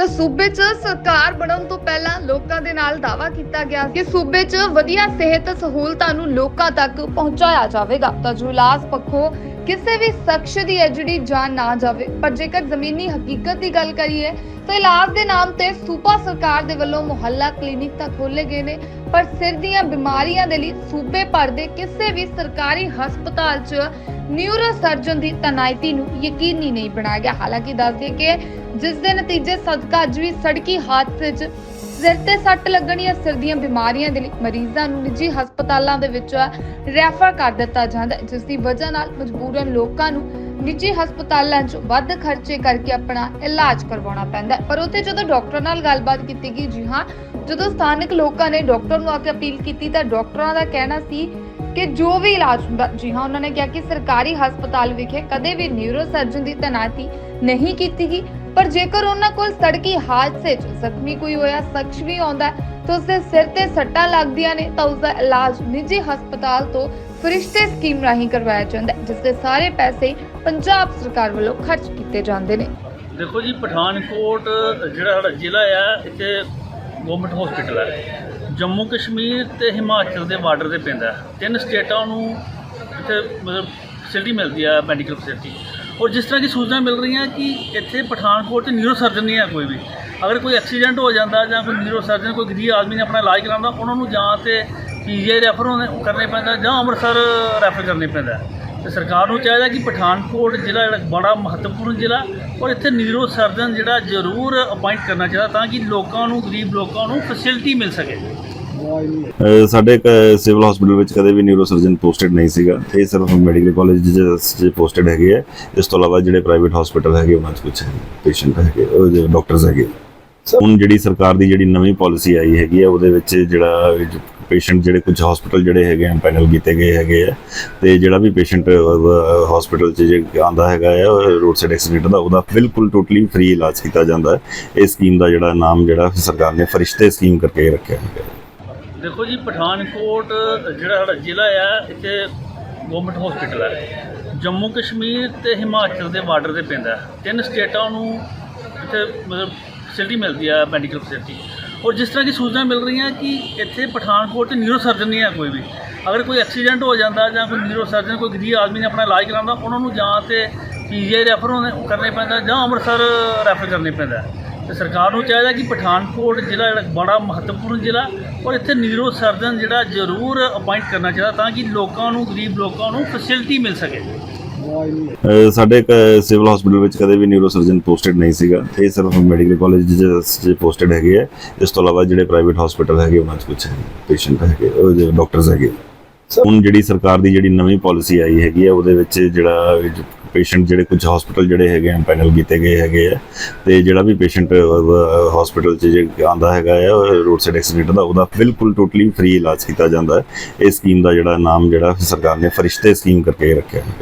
ਤਾਂ ਸੂਬੇ 'ਚ ਸਰਕਾਰ ਬਣਨ ਤੋਂ ਪਹਿਲਾਂ ਲੋਕਾਂ ਦੇ ਨਾਲ ਦਾਵਾ ਕੀਤਾ ਗਿਆ ਕਿ ਸੂਬੇ 'ਚ ਵਧੀਆ ਸਿਹਤ ਸਹੂਲਤਾਂ ਨੂੰ ਲੋਕਾਂ ਤੱਕ ਪਹੁੰਚਾਇਆ ਜਾਵੇਗਾ। ਤਾਂ ਜੁਲਾਸ ਪੱਖੋਂ ਕਿਸੇ ਵੀ ਸ਼ਖਸ ਦੀ ਹੈ ਜਿਹੜੀ ਜਾਨ ਨਾ ਜਾਵੇ। ਪਰ ਜੇਕਰ ਜ਼ਮੀਨੀ ਹਕੀਕਤ ਦੀ ਗੱਲ ਕਰੀਏ, ਤਾਂ ਇਲਾਜ ਦੇ ਨਾਮ ਤੇ ਸੂਬਾ ਸਰਕਾਰ ਦੇ ਵੱਲੋਂ ਮੁਹੱਲਾ ਕਲੀਨਿਕ ਤਾਂ ਖੋਲੇ ਗਏ ਨੇ, ਪਰ ਸਿਰ ਦੀਆਂ ਬਿਮਾਰੀਆਂ ਦੇ ਲਈ ਸੂਬੇ ਭਰ ਦੇ ਕਿਸੇ ਵੀ ਸਰਕਾਰੀ ਹਸਪਤਾਲ 'ਚ ਨਿਊਰੋ ਸਰਜਨ ਦੀ ਤਨਾਇਤੀ ਨੂੰ ਯਕੀਨੀ ਨਹੀਂ ਬਣਾਇਆ ਗਿਆ। ਹਾਲਾਂਕਿ ਦੱਸ ਦਈਏ ਕਿ ਜਿਸ ਦੇ ਨਤੀਜੇ ਸਦਕਾ ਅੱਜ ਵੀ ਸੜਕੀ ਹਾਦਸੇ 'ਚ ਸਿਰ ਤੇ ਸੱਟ ਲੱਗਣ ਜਾਂ ਸਿਰ ਦੀਆਂ ਬਿਮਾਰੀਆਂ ਦੇ ਲਈ ਮਰੀਜ਼ਾਂ ਨੂੰ ਨਿੱਜੀ ਹਸਪਤਾਲਾਂ ਦੇ ਵਿੱਚ ਰੈਫਰ ਕਰ ਦਿੱਤਾ ਜਾਂਦਾ ਹੈ, ਜਿਸ ਦੀ ਵਜ੍ਹਾ ਨਾਲ ਮਜਬੂਰਨ ਲੋਕਾਂ ਨੂੰ ਨਿੱਜੀ ਹਸਪਤਾਲਾਂ 'ਚ ਵੱਧ ਖਰਚੇ ਕਰਕੇ ਆਪਣਾ ਇਲਾਜ ਕਰਵਾਉਣਾ ਪੈਂਦਾ ਪਰ ਉੱਥੇ ਜਦੋਂ ਡਾਕਟਰ ਨਾਲ ਗੱਲਬਾਤ ਕੀਤੀ ਗਈ ਜੀ ਹਾਂ ਜਦੋਂ ਸਥਾਨਕ ਲੋਕਾਂ ਨੇ ਡਾਕਟਰ ਨੂੰ ਆ ਕੇ ਅਪੀਲ ਕੀਤੀ ਤਾਂ ਡਾਕਟਰਾਂ ਦਾ ਕਹਿਣਾ ਸੀ ਕਿ ਜੋ ਵੀ ਇਲਾਜ ਹੁੰਦਾ ਜੀ ਹਾਂ ਉਹਨਾਂ ਨੇ ਕਿਹਾ ਕਿ ਸਰਕਾਰੀ ਹਸਪਤਾਲ ਵਿਖੇ ਕਦੇ ਵੀ ਨਿਊਰੋ ਸਰਜਨ ਦੀ ਤੈਨਾਤੀ ਨਹੀਂ ਕੀਤੀ ਗਈ। ਪਰ ਜੇਕਰ ਉਹਨਾਂ ਕੋਲ ਸੜਕੀ ਹਾਦਸੇ 'ਚ ਜ਼ਖਮੀ ਕੋਈ ਹੋਇਆ, ਸ਼ਖਸ ਵੀ ਆਉਂਦਾ ਹੈ, ਤਾਂ ਉਸਦੇ ਸਿਰ ਤੇ ਸੱਟਾਂ ਲੱਗਦੀਆਂ ਨੇ, ਤਾਂ ਉਸਦਾ ਇਲਾਜ ਨਿੱਜੀ ਹਸਪਤਾਲ ਤੋਂ ਫਰਿਸ਼ਤੇ ਸਕੀਮ ਰਾਹੀਂ ਕਰਵਾਇਆ ਜਾਂਦਾ ਹੈ ਜਿਸ ਦੇ ਸਾਰੇ ਪੈਸੇ ਪੰਜਾਬ ਸਰਕਾਰ ਵੱਲੋਂ ਖਰਚ ਕੀਤੇ ਜਾਂਦੇ ਨੇ। ਦੇਖੋ ਜੀ, ਪਠਾਨਕੋਟ, ਜਿਹੜਾ ਸਾਡਾ ਜ਼ਿਲ੍ਹਾ ਆ, ਇੱਥੇ ਗਵਰਨਮੈਂਟ ਹਸਪੀਟਲ ਹੈ ਜੰਮੂ ਕਸ਼ਮੀਰ ਤੇ ਹਿਮਾਚਲ ਦੇ ਬਾਰਡਰ ਤੇ ਪੈਂਦਾ ਤਿੰਨ ਸਟੇਟਾਂ ਨੂੰ ਇੱਥੇ ਮਤਲਬ ਫੈਸਿਲਿਟੀ ਮਿਲਦੀ ਆ ਮੈਡੀਕਲ ਫੈਸਿਲਿਟੀ ਔਰ ਜਿਸ ਤਰ੍ਹਾਂ ਦੀ ਸੂਚਨਾ ਮਿਲ ਰਹੀਆਂ ਕਿ ਇੱਥੇ ਪਠਾਨਕੋਟ 'ਚ ਨਿਊਰੋ ਸਰਜਨ ਨਹੀਂ ਹੈ ਕੋਈ ਵੀ। ਅਗਰ ਕੋਈ ਐਕਸੀਡੈਂਟ ਹੋ ਜਾਂਦਾ ਜਾਂ ਕੋਈ ਨਿਊਰੋ ਸਰਜਨ ਕੋਈ ਗਰੀਬ ਆਦਮੀ ਨੇ ਆਪਣਾ ਇਲਾਜ ਕਰਾਉਂਦਾ, ਉਹਨਾਂ ਨੂੰ ਜਾਂ ਤੇ ਪੀਜੀਆਈ ਰੈਫਰ ਹੋਣੇ- ਕਰਨੇ ਪੈਂਦਾ ਜਾਂ ਅੰਮ੍ਰਿਤਸਰ ਰੈਫਰ ਕਰਨੇ ਪੈਂਦਾ। ਤੇ ਸਰਕਾਰ ਨੂੰ ਚਾਹੀਦਾ ਕਿ ਪਠਾਨਕੋਟ ਜ਼ਿਲ੍ਹਾ ਜਿਹੜਾ ਬੜਾ ਮਹੱਤਵਪੂਰਨ ਜ਼ਿਲ੍ਹਾ ਔਰ ਇੱਥੇ ਨਿਊਰੋ ਸਰਜਨ ਜਿਹੜਾ ਜ਼ਰੂਰ ਅਪਾਇੰਟ ਕਰਨਾ ਚਾਹੀਦਾ ਤਾਂ ਕਿ ਲੋਕਾਂ ਨੂੰ, ਗਰੀਬ ਲੋਕਾਂ ਨੂੰ ਫੈਸਿਲਿਟੀ ਮਿਲ ਸਕੇ। ਸਾਡੇ ਇੱਕ ਸਿਵਲ ਹਸਪੀਟਲ ਵਿੱਚ ਕਦੇ ਵੀ ਨਿਊਰੋ ਸਰਜਨ ਪੋਸਟਡ ਨਹੀਂ ਸੀਗਾ। ਇਹ ਸਿਰਫ ਮੈਡੀਕਲ ਕਾਲਜ ਚ ਪੋਸਟਡ ਹੈਗੇ ਆ। ਇਸ ਤੋਂ ਇਲਾਵਾ ਜਿਹੜੇ ਪ੍ਰਾਈਵੇਟ ਹਸਪੀਟਲ ਹੈਗੇ ਉਹਨਾਂ 'ਚ ਕੁਝ ਪੇਸ਼ੈਂਟ ਹੈਗੇ ਉਹ ਡਾਕਟਰਸ ਹੈਗੇ। ਹੁਣ ਜਿਹੜੀ ਸਰਕਾਰ ਦੀ ਜਿਹੜੀ ਨਵੀਂ ਪਾਲਿਸੀ ਆਈ ਹੈਗੀ ਆ ਉਹਦੇ ਵਿੱਚ ਜਿਹੜਾ ਪੇਸ਼ੈਂਟ ਜਿਹੜੇ ਕੁਝ ਹਸਪੀਟਲ ਜਿਹੜੇ ਹੈਗੇ ਆ ਪੈਨਲ ਕੀਤੇ ਗਏ ਹੈਗੇ ਆ। ਤੇ ਜਿਹੜਾ ਵੀ ਪੇਸ਼ੈਂਟ ਹਸਪੀਟਲ 'ਚ ਜੇ ਆਂਦਾ ਹੈਗਾ ਆ ਰੋਡ ਸਾਈਡ ਐਕਸੀਡੈਂਟ ਦਾ ਉਹਦਾ ਬਿਲਕੁਲ ਟੋਟਲੀ ਫ੍ਰੀ ਇਲਾਜ ਕੀਤਾ ਜਾਂਦਾ। ਹੈ ਇਹ ਸਕੀਮ ਦਾ ਜਿਹੜਾ ਨਾਮ ਜਿਹੜਾ ਸਰਕਾਰ ਨੇ ਫਰਿਸ਼ਤੇ ਸਕੀਮ ਕਰਕੇ ਰੱਖਿਆ ਹੈਗਾ। ਦੇਖੋ ਜੀ, ਪਠਾਨਕੋਟ, ਜਿਹੜਾ ਸਾਡਾ ਜ਼ਿਲ੍ਹਾ ਆ, ਇੱਥੇ ਗਵਰਨਮੈਂਟ ਹਸਪੀਟਲ ਹੈ ਜੰਮੂ ਕਸ਼ਮੀਰ ਤੇ ਹਿਮਾਚਲ ਦੇ ਬਾਰਡਰ ਤੇ ਪੈਂਦਾ ਤਿੰਨ ਸਟੇਟਾਂ ਨੂੰ ਇੱਥੇ ਮਤਲਬ ਫੈਸਿਲਿਟੀ ਮਿਲਦੀ ਆ ਮੈਡੀਕਲ ਫੈਸਿਲਿਟੀ ਔਰ ਜਿਸ ਤਰ੍ਹਾਂ ਦੀ ਸੂਚਨਾ ਮਿਲ ਰਹੀਆਂ ਕਿ ਇੱਥੇ ਪਠਾਨਕੋਟ 'ਚ ਨਿਊਰੋ ਸਰਜਨ ਨਹੀਂ ਹੈ ਕੋਈ ਵੀ। ਅਗਰ ਕੋਈ ਐਕਸੀਡੈਂਟ ਹੋ ਜਾਂਦਾ ਜਾਂ ਕੋਈ ਨਿਊਰੋ ਸਰਜਨ ਕੋਈ ਗਰੀਬ ਆਦਮੀ ਨੇ ਆਪਣਾ ਇਲਾਜ ਕਰਾਉਂਦਾ, ਉਹਨਾਂ ਨੂੰ ਜਾਂ ਤੇ ਪੀਜੀਆਈ ਰੈਫਰ ਹੋਣੇ- ਕਰਨੇ ਪੈਂਦਾ ਜਾਂ ਅੰਮ੍ਰਿਤਸਰ ਰੈਫਰ ਕਰਨੇ ਪੈਂਦਾ। ਤੇ ਸਰਕਾਰ ਨੂੰ ਚਾਹੀਦਾ ਕਿ ਪਠਾਨਕੋਟ ਜ਼ਿਲ੍ਹਾ ਜਿਹੜਾ ਬੜਾ ਮਹੱਤਵਪੂਰਨ ਜ਼ਿਲ੍ਹਾ ਔਰ ਇੱਥੇ ਨੀਰੋ ਸਰਜਨ ਜਿਹੜਾ ਜ਼ਰੂਰ ਅਪਾਇੰਟ ਕਰਨਾ ਚਾਹੀਦਾ ਤਾਂ ਕਿ ਲੋਕਾਂ ਨੂੰ, ਗਰੀਬ ਲੋਕਾਂ ਨੂੰ ਫੈਸਿਲਿਟੀ ਮਿਲ ਸਕੇ। ਸਾਡੇ ਇੱਕ ਸਿਵਲ ਹਸਪੀਟਲ ਵਿੱਚ ਕਦੇ ਵੀ ਨਿਊਰੋ ਸਰਜਨ ਪੋਸਟਡ ਨਹੀਂ ਸੀਗਾ। ਇਹ ਸਿਰਫ ਮੈਡੀਕਲ ਕਾਲਜ ਚ ਪੋਸਟਡ ਹੈਗੇ ਆ। ਇਸ ਤੋਂ ਇਲਾਵਾ ਜਿਹੜੇ ਪ੍ਰਾਈਵੇਟ ਹਸਪੀਟਲ ਹੈਗੇ, ਉਹਨਾਂ 'ਚ ਕੁਝ ਪੇਸ਼ੈਂਟ ਹੈਗੇ, ਉਹ ਡਾਕਟਰਸ ਹੈਗੇ। ਹੁਣ ਜਿਹੜੀ ਸਰਕਾਰ ਦੀ ਜਿਹੜੀ ਨਵੀਂ ਪਾਲਿਸੀ ਆਈ ਹੈਗੀ ਆ, ਉਹਦੇ ਵਿੱਚ ਜਿਹੜਾ ਪੇਸ਼ੈਂਟ ਜਿਹੜੇ ਕੁਝ ਹਸਪੀਟਲ ਜਿਹੜੇ ਹੈਗੇ ਆ ਪੈਨਲ ਕੀਤੇ ਗਏ ਹੈਗੇ ਆ, ਤੇ ਜਿਹੜਾ ਵੀ ਪੇਸ਼ੈਂਟ ਹਸਪੀਟਲ 'ਚ ਜੇ ਆਂਦਾ ਹੈਗਾ ਆ ਰੋਡ ਸਾਈਡ ਐਕਸੀਡੈਂਟ ਦਾ, ਉਹਦਾ ਬਿਲਕੁਲ ਟੋਟਲੀ ਫ੍ਰੀ ਇਲਾਜ ਕੀਤਾ ਜਾਂਦਾ ਹੈ। ਇਹ ਸਕੀਮ ਦਾ ਜਿਹੜਾ ਨਾਮ ਜਿਹੜਾ ਸਰਕਾਰ ਨੇ ਫਰਿਸ਼ਤੇ ਸਕੀਮ ਕਰਕੇ ਰੱਖਿਆ। ਹੈ